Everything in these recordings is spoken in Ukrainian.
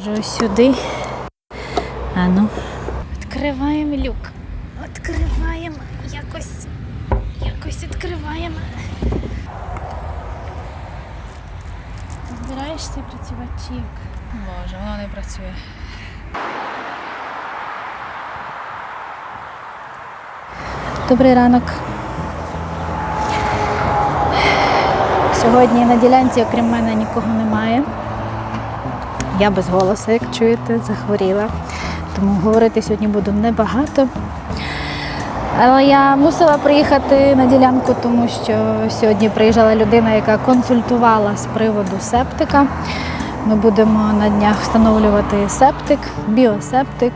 Може ось сюди. А ну. Відкриваємо люк. Відкриваємо. Якось. Якось відкриваємо. Збираєшся працювати чи як? Боже, воно не працює. Добрий ранок. Сьогодні на ділянці, окрім мене, нікого немає. Я без голосу, як чуєте, захворіла. Тому говорити сьогодні буду небагато. Але я мусила приїхати на ділянку, тому що сьогодні приїжджала людина, яка консультувала з приводу септика. Ми будемо на днях встановлювати септик, біосептик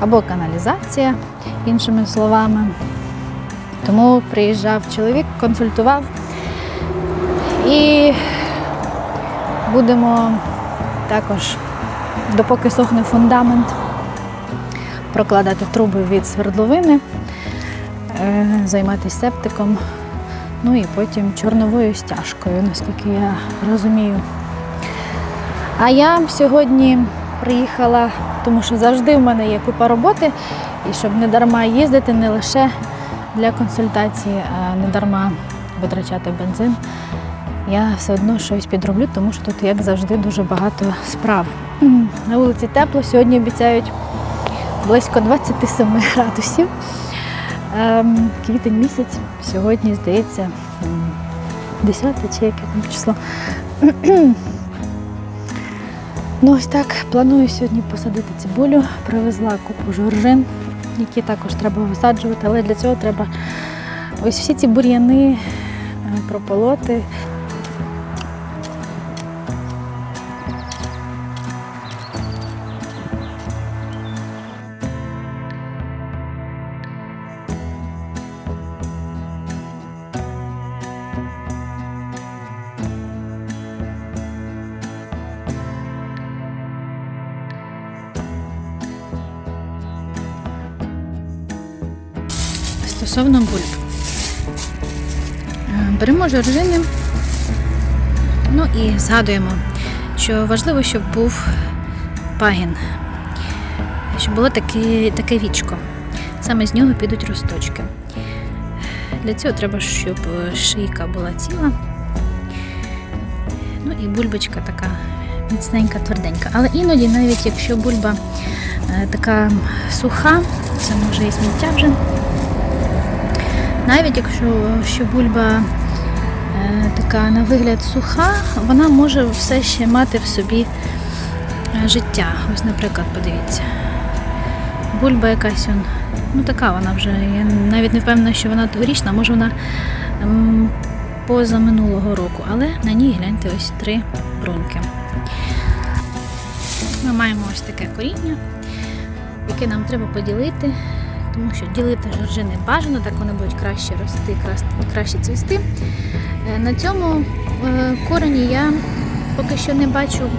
або каналізація, іншими словами. Тому приїжджав чоловік, консультував. І будемо також, допоки сохне фундамент, прокладати труби від свердловини, е, займатися септиком, ну і потім чорновою стяжкою, наскільки я розумію. А я сьогодні приїхала, тому що завжди в мене є купа роботи, і щоб не дарма їздити не лише для консультації, а не дарма витрачати бензин. Я все одно щось підроблю, тому що тут, як завжди, дуже багато справ. На вулиці тепло, сьогодні обіцяють близько 27 градусів. Ем, Квітень місяць, сьогодні, здається, м, 10 чи яке там число. Ну, ось так, планую сьогодні посадити цибулю, привезла купу жоржин, які також треба висаджувати, але для цього треба ось всі ці бур'яни е, прополоти. Стосовно бульб. Е, Беремо жоржини, ну і згадуємо, що важливо, щоб був пагін, щоб було таке, таке вічко. Саме з нього підуть росточки. Для цього треба, щоб шийка була ціла. Ну і бульбочка така міцненька, тверденька. Але іноді, навіть якщо бульба е, така суха, це може і сміття вже. Навіть якщо що бульба е, така на вигляд суха, вона може все ще мати в собі е, життя. Ось, наприклад, подивіться. Бульба якась он, ну така вона вже. Я навіть не впевнена, що вона тогорічна, може вона поза минулого року, але на ній гляньте ось три бруньки. Ми маємо ось таке коріння, яке нам треба поділити тому що ділити жоржини бажано, так вони будуть краще рости, краще цвісти. Е, На цьому е, корені я поки що не бачу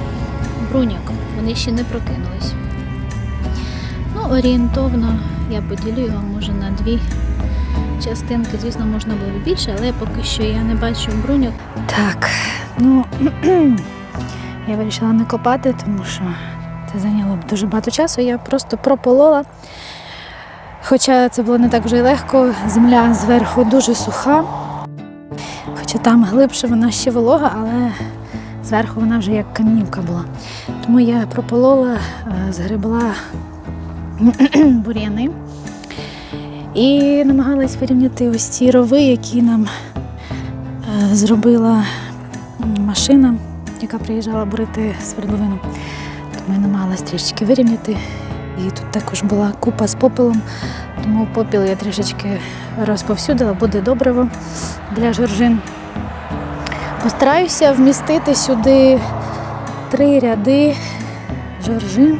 бруняк, вони ще не прокинулись. Ну, орієнтовно я поділю його може на дві частинки. Звісно, можна було б більше, але поки що я не бачу бруньок. Так, ну я вирішила не копати, тому що це зайняло б дуже багато часу. Я просто прополола. Хоча це було не так вже й легко, земля зверху дуже суха, хоча там глибше вона ще волога, але зверху вона вже як камінюка була. Тому я прополола, е, згребла бур'яни і намагалась вирівняти ось ці рови, які нам е, зробила машина, яка приїжджала бурити свердловину. Тому я намагалась трішечки вирівняти. І тут також була купа з попелом, тому попіл я трішечки розповсюдила, буде добриво для жоржин. Постараюся вмістити сюди три ряди жоржин,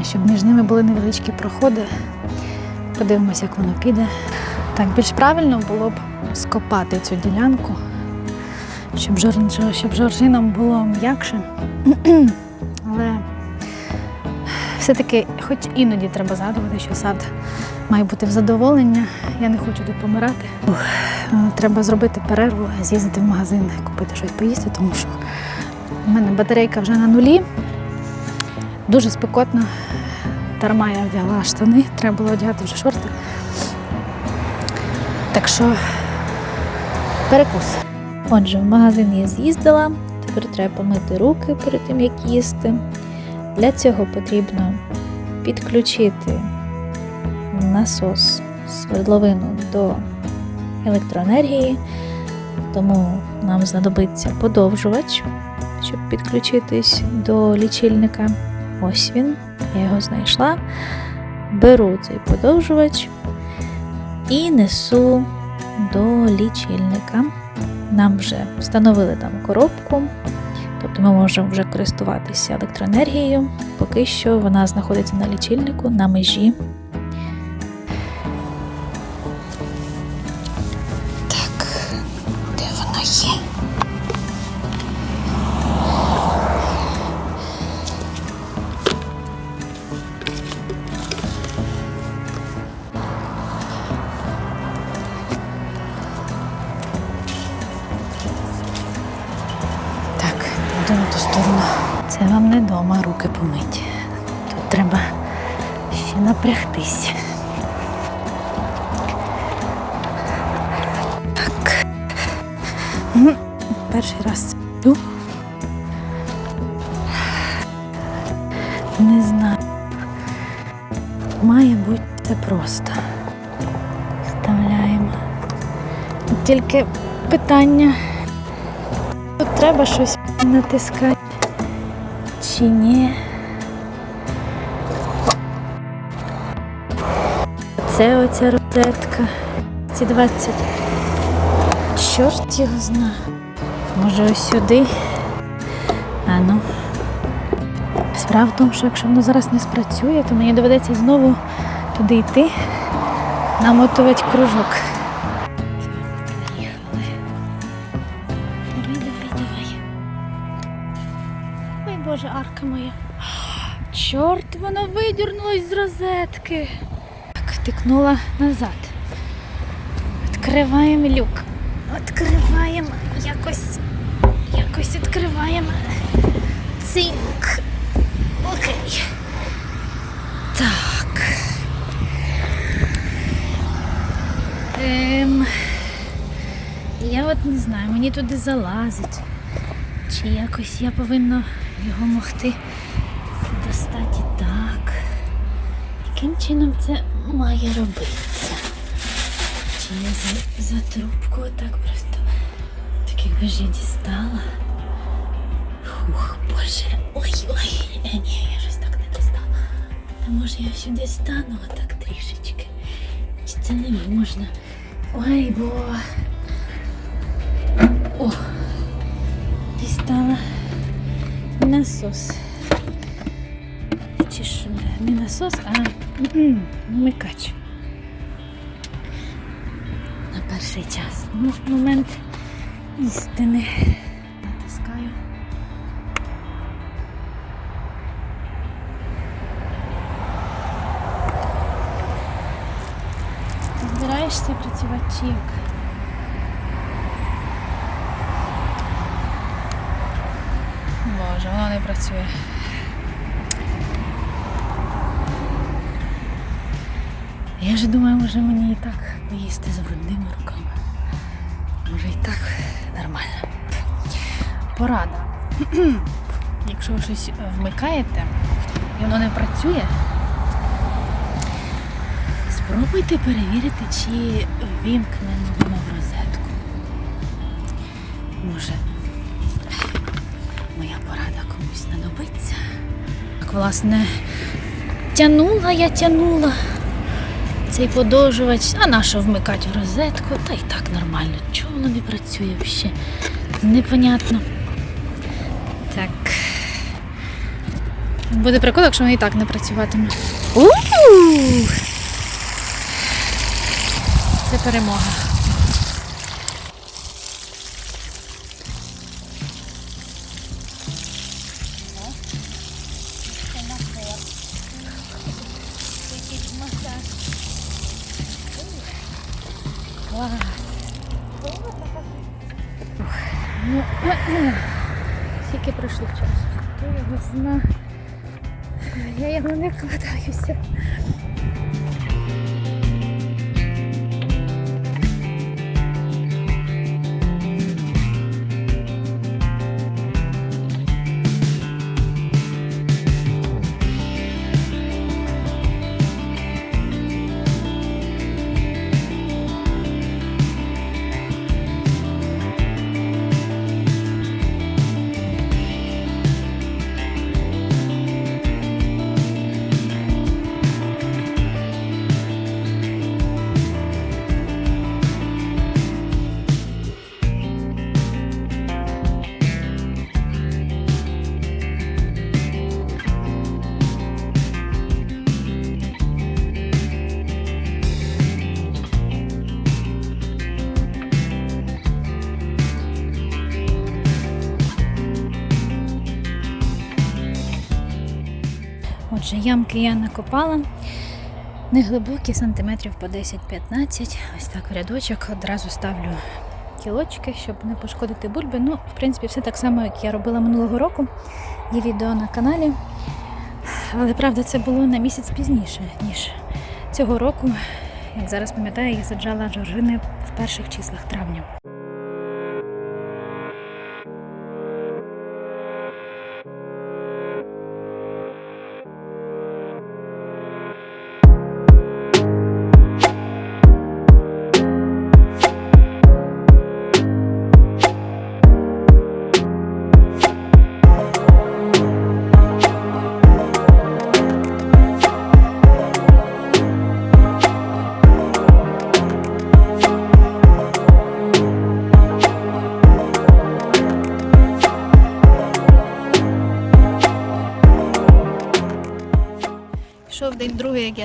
е, щоб між ними були невеличкі проходи. Подивимося, як воно піде. Так, більш правильно було б скопати цю ділянку, щоб, жоржинам було м'якше. Але все-таки, хоч іноді треба згадувати, що сад має бути в задоволення. Я не хочу тут помирати. Е, Треба зробити перерву, з'їздити в магазин, купити щось поїсти, тому що в мене батарейка вже на нулі. Дуже спекотно. Дарма я вдягла штани, треба було одягати вже шорти. Так що перекус. Отже, в магазин я з'їздила, тепер треба помити руки перед тим, як їсти. Для цього потрібно підключити насос свердловину до електроенергії, тому нам знадобиться подовжувач, щоб підключитись до лічильника. Ось він, я його знайшла. Беру цей подовжувач і несу до лічильника. Нам вже встановили там коробку, тобто ми можемо вже користуватися електроенергією. Поки що вона знаходиться на лічильнику на межі. Це вам не дома руки помить. Тут треба ще напрягтись. Так. Перший раз йду. Не знаю. Має бути це просто. Вставляємо. Тільки питання. Тут треба щось натискати. Чи ні? Це оця розетка. Ці 20. Чорт його зна. Може ось сюди. А ну. Справа в тому, що якщо воно зараз не спрацює, то мені доведеться знову туди йти, намотувати кружок. Чорт, воно видірнулось з розетки. Так, втикнула назад. Відкриваємо люк. Відкриваємо якось. Якось відкриваємо. Цинк. Окей. Так. Ем, я от не знаю, мені туди залазить. Чи якось я повинна його могти достати так. Яким чином це має робитися? Чи не за, за трубку отак просто? Так якби ж я дістала. Хух, боже. Ой, ой. Е, ні, я щось так не достала. А може я сюди стану отак трішечки. Чи це не можна? Ой, бо. О, дістала насос. Не насос, а м-м, вмикач. На перший час. Ну, момент істини. Натискаю. Ти збираєшся працювати? Боже, воно не працює. Я ж думаю, може мені і так поїсти з брудними руками. Може і так нормально. Порада. Якщо ви щось е, вмикаєте і воно не працює, спробуйте перевірити, чи вімкнено воно в розетку. Може, моя порада комусь знадобиться. Так, власне, тянула я тянула цей подовжувач, а на що вмикати в розетку, та й так нормально. Чого воно не працює взагалі? Непонятно. Так. Буде прикол, якщо воно і так не працюватиме. У-у-у! Це перемога. Ух, Ну, Тільки пройшло час. Я його зна? Я його не вкладаюся. Ямки я накопала. Неглибокі, сантиметрів по 10-15. Ось так в рядочок одразу ставлю кілочки, щоб не пошкодити бульби. Ну, в принципі, все так само, як я робила минулого року. Є відео на каналі. Але правда, це було на місяць пізніше, ніж цього року. Як зараз пам'ятаю, я саджала жоржини в перших числах травня.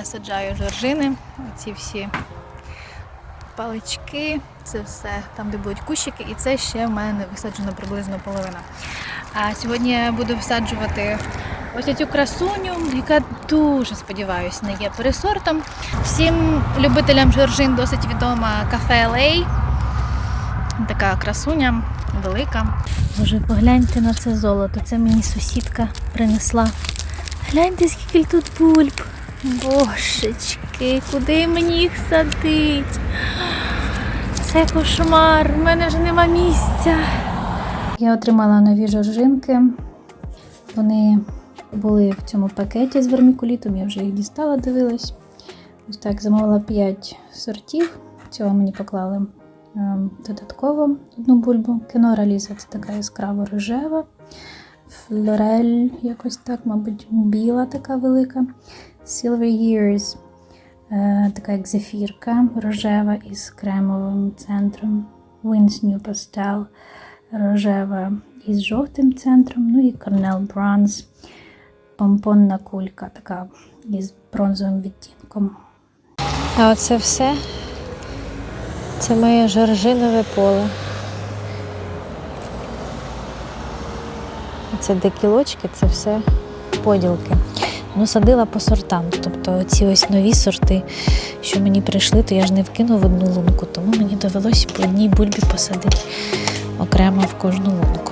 Саджаю жоржини. Оці всі палички, це все там, де будуть кущики, і це ще в мене висаджено приблизно половина. А сьогодні я буду всаджувати ось цю красуню, яка дуже сподіваюся, не є пересортом. Всім любителям жоржин досить відома кафе LA. Така красуня, велика. Боже, погляньте на це золото. Це мені сусідка принесла. Гляньте, скільки тут бульб. Божечки, куди мені їх садить? Це кошмар, в мене вже нема місця. Я отримала нові жоржинки. Вони були в цьому пакеті з вермікулітом, я вже їх дістала, дивилась. Ось так, замовила 5 сортів. Цього мені поклали ем, додатково одну бульбу. Кенора Ліза це така яскраво рожева. Флорель, якось так, мабуть, біла така велика. Silver Years, е, така як зефірка, рожева із кремовим центром. Wins New Pastel, рожева із жовтим центром. Ну і Cornell Bronze, помпонна кулька, така із бронзовим відтінком. А оце все це моє жоржинове поле. Це декілочки, це все поділки. Ну, садила по сортам. Тобто ці ось нові сорти, що мені прийшли, то я ж не вкину в одну лунку, тому мені довелося по одній бульбі посадити окремо в кожну лунку.